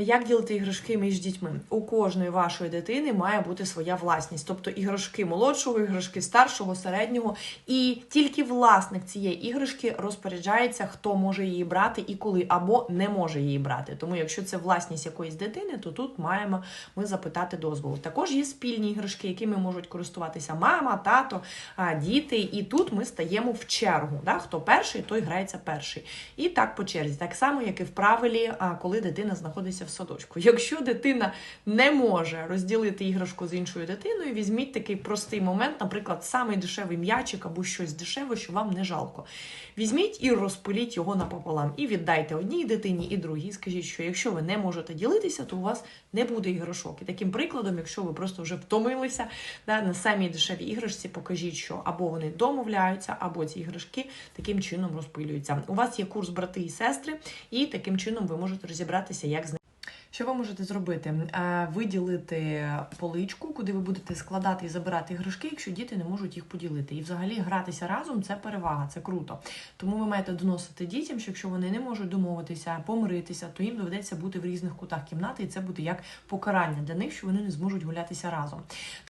Як ділити іграшки між дітьми? У кожної вашої дитини має бути своя власність, тобто іграшки молодшого, іграшки старшого, середнього, і тільки власник цієї іграшки розпоряджається, хто може її брати і коли, або не може її брати. Тому, якщо це власність якоїсь дитини, то тут маємо ми запитати дозволу. Також є спільні іграшки, якими можуть користуватися мама, тато, діти. І тут ми стаємо в чергу. Да? Хто перший, той грається перший. І так по черзі, так само, як і в правилі, коли дитина знаходиться в садочку. Якщо дитина не може розділити іграшку з іншою дитиною, візьміть такий простий момент, наприклад, самий дешевий м'ячик або щось дешеве, що вам не жалко. Візьміть і розпиліть його напополам. І віддайте одній дитині і другій. Скажіть, що якщо ви не можете ділитися, то у вас не буде іграшок. І таким прикладом, якщо ви просто вже втомилися да, на самій дешевій іграшці, покажіть, що або вони домовляються, або ці іграшки таким чином розпилюються. У вас є курс брати і сестри, і таким чином ви можете розібратися, як з ним. Що ви можете зробити? Е, Виділити поличку, куди ви будете складати і забирати іграшки, якщо діти не можуть їх поділити. І взагалі гратися разом це перевага, це круто. Тому ви маєте доносити дітям, що якщо вони не можуть домовитися, помиритися, то їм доведеться бути в різних кутах кімнати, і це буде як покарання для них, що вони не зможуть гулятися разом.